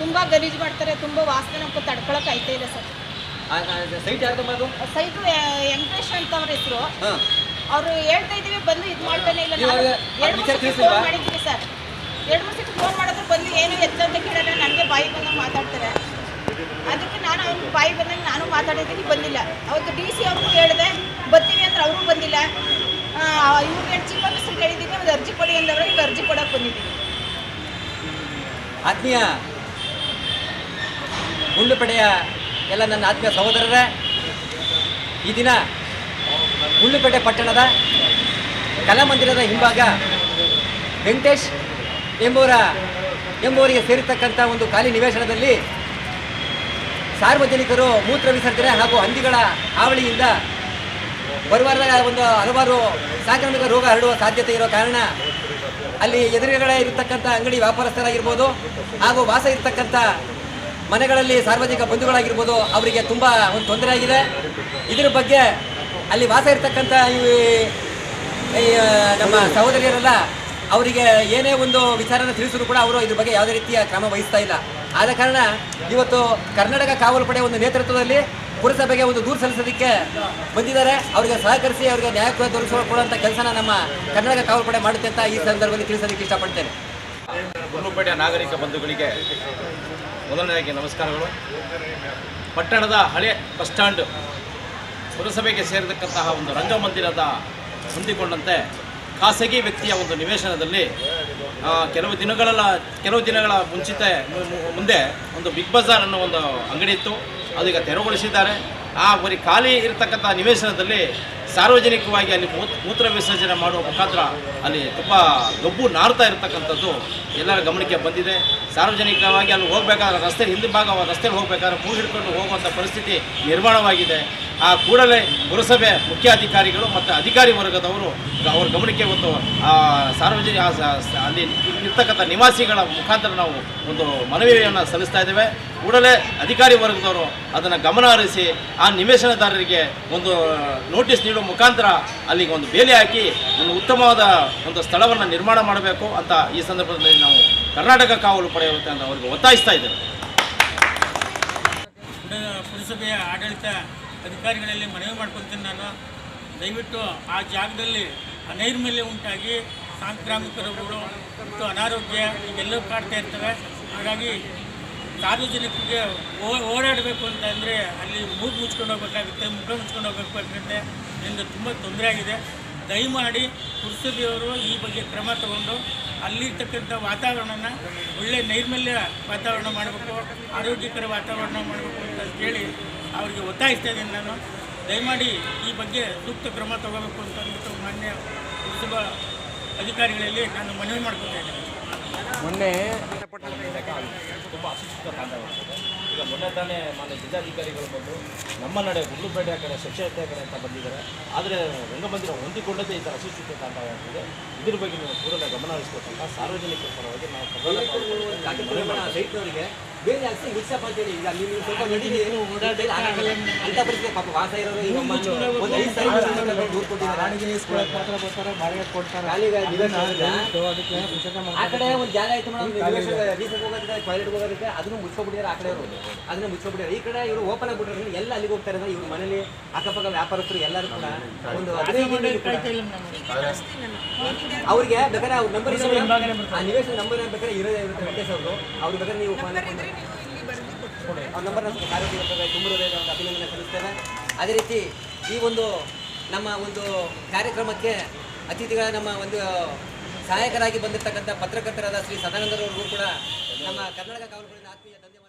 ತುಂಬ ಗಲೀಜು ಮಾಡ್ತಾರೆ ತುಂಬ ವಾಸನೆ ನಮ್ಗೆ ತಡ್ಕೊಳಕ್ಕೆ ಆಯ್ತಾ ಇದೆ ಸರ್. ಸೈಟ್ ಯಾರು ಸೈಟು ವೆಂಕಟೇಶ್ ಅಂತ ಅವ್ರ ಹೆಸರು. ಅವರು ಹೇಳ್ತಾ ಇದೀವಿ ಬಂದು ಇದು ಮಾಡ್ತಾನೆ ಇಲ್ಲ. ನಾವು ಎರಡು ಮೂರು? ಫೋನ್ ಮಾಡಿದ್ದೀವಿ ಸರ್. ಎರಡು ಮೂರು ಸತಿ ಫೋನ್ ಮಾಡಿದ್ರು ಬಂದು ಏನು ಎತ್ತ ಅಂತ ಕೇಳಿದ್ರೆ ನನಗೆ ಬಾಯಿ ಬಂದಂಗೆ ಮಾತಾಡ್ತಾರೆ. ಅದಕ್ಕೆ ನಾನು ಅವ್ರಿಗೆ ಬಾಯಿ ಬಂದಂಗೆ ನಾನು ಮಾತಾಡಿದ್ದೀನಿ ಬಂದಿಲ್ಲ. ಅವತ್ತು ಡಿ ಸಿ ಅವ್ರಿಗೂ ಹೇಳಿದೆ ಬರ್ತೀವಿ ಅಂದ್ರೆ ಅವರು ಬಂದಿಲ್ಲ. ಇವ್ರಿಗೆ ಚೀಫ್ ಆಫೀಸರ್ ಹೇಳಿದ್ದೀನಿ ಒಂದು ಅರ್ಜಿ ಕೊಡಿ ಅಂದವ್ರಿಗೆ ಅರ್ಜಿ ಕೊಡಕ್ಕೆ ಬಂದಿದ್ದೀನಿ. ಆತ್ಮೀಯ ಹುಲ್ಲುಪೇಟೆಯ ಎಲ್ಲ ನನ್ನ ಆತ್ಮೀಯ ಸಹೋದರರೇ, ಈ ದಿನ ಹುಲ್ಲುಪೇಟೆ ಪಟ್ಟಣದ ಕಲಾಮಂದಿರದ ಹಿಂಭಾಗ ವೆಂಕಟೇಶ್ ಎಂಬುವರ, ಎಂಬುವರಿಗೆ ಸೇರಿರ್ತಕ್ಕಂಥ ಒಂದು ಖಾಲಿ ನಿವೇಶನದಲ್ಲಿ ಸಾರ್ವಜನಿಕರು ಮೂತ್ರ ವಿಸರ್ಜನೆ ಹಾಗೂ ಹಂದಿಗಳ ಹಾವಳಿಯಿಂದ ಬರುವಾರದ ಒಂದು ಹಲವಾರು ಸಾಂಕ್ರಾಮಿಕ ರೋಗ ಹರಡುವ ಸಾಧ್ಯತೆ ಇರೋ ಕಾರಣ ಅಲ್ಲಿ ಎದುರುಗಡೆ ಇರತಕ್ಕಂಥ ಅಂಗಡಿ ವ್ಯಾಪಾರಸ್ಥರಾಗಿರ್ಬೋದು ಹಾಗೂ ವಾಸ ಇರತಕ್ಕಂಥ ಮನೆಗಳಲ್ಲಿ ಸಾರ್ವಜನಿಕ ಬಂಧುಗಳಾಗಿರ್ಬೋದು, ಅವರಿಗೆ ತುಂಬ ಒಂದು ತೊಂದರೆ ಆಗಿದೆ. ಇದರ ಬಗ್ಗೆ ಅಲ್ಲಿ ವಾಸ ಇರ್ತಕ್ಕಂಥ ಈ ನಮ್ಮ ಸಹೋದರಿಯರೆಲ್ಲ, ಅವರಿಗೆ ಏನೇ ಒಂದು ವಿಚಾರನ ತಿಳಿಸಿದ್ರು ಕೂಡ ಅವರು ಇದ್ರ ಬಗ್ಗೆ ಯಾವುದೇ ರೀತಿಯ ಕ್ರಮ ವಹಿಸ್ತಾ ಇಲ್ಲ. ಆದ ಕಾರಣ ಇವತ್ತು ಕರ್ನಾಟಕ ಕಾವಲು ಪಡೆ ಒಂದು ನೇತೃತ್ವದಲ್ಲಿ ಪುರಸಭೆಗೆ ಒಂದು ದೂರು ಸಲ್ಲಿಸೋದಕ್ಕೆ ಬಂದಿದ್ದಾರೆ. ಅವರಿಗೆ ಸಹಕರಿಸಿ, ಅವರಿಗೆ ನ್ಯಾಯ ತೋರಿಸಿಕೊಳ್ಳುವಂಥ ಕೆಲಸನ ನಮ್ಮ ಕರ್ನಾಟಕ ಕಾವಲು ಪಡೆ ಮಾಡುತ್ತೆ ಅಂತ ಈ ಸಂದರ್ಭದಲ್ಲಿ ತಿಳಿಸೋದಕ್ಕೆ ಇಷ್ಟಪಡ್ತೇನೆ. ಹುಲ್ಲುಪೇಟೆಯ ನಾಗರಿಕ ಬಂಧುಗಳಿಗೆ ಮೊದಲನೇದಾಗಿ ನಮಸ್ಕಾರಗಳು. ಪಟ್ಟಣದ ಹಳೆ ಬಸ್ ಸ್ಟ್ಯಾಂಡ್ ಪುರಸಭೆಗೆ ಸೇರಿದಕ್ಕಂತಹ ಒಂದು ರಂಗಮಂದಿರದ ಹೊಂದಿಕೊಂಡಂತೆ ಖಾಸಗಿ ವ್ಯಕ್ತಿಯ ಒಂದು ನಿವೇಶನದಲ್ಲಿ ಕೆಲವು ದಿನಗಳ ಕೆಲವು ದಿನಗಳ ಮುಂಚಿತ ಮುಂದೆ ಒಂದು ಬಿಗ್ ಬಜಾರ್ ಅನ್ನೋ ಒಂದು ಅಂಗಡಿ ಇತ್ತು. ಅದೀಗ ತೆರವುಗೊಳಿಸಿದ್ದಾರೆ. ಆ, ಬರೀ ಖಾಲಿ ಇರತಕ್ಕಂಥ ನಿವೇಶನದಲ್ಲಿ ಸಾರ್ವಜನಿಕವಾಗಿ ಅಲ್ಲಿ ಮೂತ್- ಮೂತ್ರ ವಿಸರ್ಜನೆ ಮಾಡುವ ಮುಖಾಂತರ ಅಲ್ಲಿ ತುಂಬ ಗಬ್ಬು ನಾರ್ತಾ ಇರತಕ್ಕಂಥದ್ದು ಎಲ್ಲರ ಗಮನಕ್ಕೆ ಬಂದಿದೆ. ಸಾರ್ವಜನಿಕವಾಗಿ ಅಲ್ಲಿ ಹೋಗಬೇಕಾದ್ರೆ ರಸ್ತೆ ಹಿಂದೆ ಭಾಗ, ರಸ್ತೆಗೆ ಹೋಗಬೇಕಾದ್ರೆ ಮೂಗು ಹಿಡ್ಕೊಂಡು ಹೋಗುವಂಥ ಪರಿಸ್ಥಿತಿ ನಿರ್ಮಾಣವಾಗಿದೆ. ಆ ಕೂಡಲೇ ಪುರಸಭೆ ಮುಖ್ಯಾಧಿಕಾರಿಗಳು ಮತ್ತು ಅಧಿಕಾರಿ ವರ್ಗದವರು ಅವ್ರ ಗಮನಕ್ಕೆ ಒಂದು ಸಾರ್ವಜನಿಕ ಅಲ್ಲಿ ಇರ್ತಕ್ಕಂಥ ನಿವಾಸಿಗಳ ಮುಖಾಂತರ ನಾವು ಒಂದು ಮನವಿಯನ್ನು ಸಲ್ಲಿಸ್ತಾ ಇದ್ದೇವೆ. ಕೂಡಲೇ ಅಧಿಕಾರಿ ವರ್ಗದವರು ಅದನ್ನು ಗಮನ ಹರಿಸಿ ಆ ನಿವೇಶನದಾರರಿಗೆ ಒಂದು ನೋಟಿಸ್ ನೀಡುವ ಮುಖಾಂತರ ಅಲ್ಲಿಗೆ ಒಂದು ಬೇಲಿ ಹಾಕಿ ಒಂದು ಉತ್ತಮವಾದ ಒಂದು ಸ್ಥಳವನ್ನು ನಿರ್ಮಾಣ ಮಾಡಬೇಕು ಅಂತ ಈ ಸಂದರ್ಭದಲ್ಲಿ ನಾವು ಕರ್ನಾಟಕ ಕಾವಲು ಪಡೆಯುತ್ತೆ ಅಂತ ಅವರಿಗೆ ಒತ್ತಾಯಿಸ್ತಾ ಇದ್ದೇವೆ. ಪುರಸಭೆಯ ಆಡಳಿತ ಅಧಿಕಾರಿಗಳಲ್ಲಿ ಮನವಿ ಮಾಡ್ಕೊತೀನಿ ನಾನು. ದಯವಿಟ್ಟು ಆ ಜಾಗದಲ್ಲಿ ಅನೈರ್ಮಲ್ಯ ಉಂಟಾಗಿ ಸಾಂಕ್ರಾಮಿಕ ರೋಗಗಳು ಮತ್ತು ಅನಾರೋಗ್ಯ ಇವೆಲ್ಲವೂ ಕಾಡ್ತಾ ಇರ್ತವೆ. ಹಾಗಾಗಿ ಸಾರ್ವಜನಿಕರಿಗೆ ಓಡಾಡಬೇಕು ಅಂತ ಅಂದರೆ ಅಲ್ಲಿ ಮೂಗು ಮುಚ್ಕೊಂಡು ಹೋಗ್ಬೇಕಾಗುತ್ತೆ, ಮುಖ ಮುಚ್ಕೊಂಡು ಹೋಗ್ಬೇಕಾಗುತ್ತೆ ಎಂದು ತುಂಬ ತೊಂದರೆ ಆಗಿದೆ. ದಯಮಾಡಿ ಪುರಸಭೆಯವರು ಈ ಬಗ್ಗೆ ಕ್ರಮ ತಗೊಂಡು ಅಲ್ಲಿರ್ತಕ್ಕಂಥ ವಾತಾವರಣನ ಒಳ್ಳೆ ನೈರ್ಮಲ್ಯ ವಾತಾವರಣ ಮಾಡಬೇಕು, ಆರೋಗ್ಯಕರ ವಾತಾವರಣ ಮಾಡಬೇಕು ಅಂತ ಹೇಳಿ ಅವರಿಗೆ ಒತ್ತಾಯಿಸ್ತಾ ಇದ್ದೀನಿ ನಾನು. ದಯಮಾಡಿ ಈ ಬಗ್ಗೆ ಸೂಕ್ತ ಕ್ರಮ ತಗೋಬೇಕು ಅಂತ ಅಂದ್ಬಿಟ್ಟು ಮಾನ್ಯ ಪುರಸಭಾ ಅಧಿಕಾರಿಗಳಲ್ಲಿ ನಾನು ಮನವಿ ಮಾಡ್ಕೊತಾ ಇದ್ದೀನಿ. ತುಂಬ ಅಸುಚಿತ ಕಾಂಡವಾಗಿದೆ ಈಗ ಮೊನ್ನೆ ತಾನೇ ಮಾನ್ಯ ಜಿಲ್ಲಾಧಿಕಾರಿಗಳು ಬಂದು ನಮ್ಮ ನಡೆ ಹುಲ್ಲುಪೇಟೆ ಕಡೆ ಸ್ವಚ್ಛತೆ ಕಡೆ ಅಂತ ಬಂದಿದ್ದಾರೆ. ಆದರೆ ರಂಗಮಂದಿರ ಹೊಂದಿಕೊಂಡದೇ ಈ ಥರ ಅಸುಚಿತ ಕಾಂಡವಾಗಿದೆ ಇದ್ರ ಬಗ್ಗೆ ನೀವು ಪೂರ್ಣ ಗಮನ ಹರಿಸ್ಬೇಕಂತ ಸಾರ್ವಜನಿಕರ ಪರವಾಗಿ ನಾವು ಮಾಡ್ತಾ ಬೇರೆ ಅಷ್ಟೇ ಇಲ್ಲ ಹೇಳಿ ಈಗ ನೀವು ಸ್ವಲ್ಪ ನಡೀಲಿ ಅಂತ ಪರಿಸ್ಥಿತಿ ಪಾಪ ವಾಸ ಇರೋರು ಈಗ ಒಂದು ಐದು ಸಾವಿರ ದೂರ ಕೊಟ್ಟಿದ್ದಾರೆ ಆ ಕಡೆ ಒಂದು ಜಾಗ ಐತೆ ಮೇಡಮ್ ರೀಸೆಂಟ್ ಹೋಗೋದಕ್ಕೆ ಟಾಯ್ಲೆಟ್ ಹೋಗೋದಕ್ಕೆ ಅದನ್ನು ಮುಚ್ಕೊಬಿಟ್ಟಿದ್ದಾರೆ ಆ ಕಡೆ ಇರೋದು ಅದನ್ನ ಮುಚ್ಕೊಬಿಟ್ಟಿದ್ದಾರೆ ಈ ಕಡೆ ಇವರು ಓಪನ್ ಆಗಿಬಿಟ್ರೆ ಎಲ್ಲ ಅಲ್ಲಿಗೆ ಹೋಗ್ತಾರೆ ಅಂದ್ರೆ ಇವ್ರ ಮನೇಲಿ ಅಕ್ಕಪಕ್ಕ ವ್ಯಾಪಾರಸ್ಥರು ಎಲ್ಲರೂ ಕೂಡ ಒಂದು ಅವ್ರಿಗೆ ಬೇಕಾದ್ರೆ ಅವ್ರ ನಂಬರ್ ಇದೆ ಆ ನಿವೇಶನ ನಂಬರ್ ಬೇಕಾದ್ರೆ ಇರುತ್ತೆ ವೆಂಕಟೇಶ್ ಬೇಕಾದ್ರೆ ನೀವು ಅವ್ರ ನಂಬರ್ ನಮ್ಮ ಕಾರ್ಯಕ್ರಮ ಅಭಿನಂದನೆ ಸಲ್ಲಿಸ್ತೇನೆ. ಅದೇ ರೀತಿ ಈ ಒಂದು ನಮ್ಮ ಒಂದು ಕಾರ್ಯಕ್ರಮಕ್ಕೆ ಅತಿಥಿಗಳ ನಮ್ಮ ಒಂದು ಸಹಾಯಕರಾಗಿ ಬಂದಿರತಕ್ಕಂಥ ಪತ್ರಕರ್ತರಾದ ಶ್ರೀ ಸದಾನಂದರವರಿಗೂ ಕೂಡ ನಮ್ಮ ಕರ್ನಾಟಕ ಕಾವಲುಗಳಿಂದ ಆತ್ಮೀಯ ಧನ್ಯವಾದ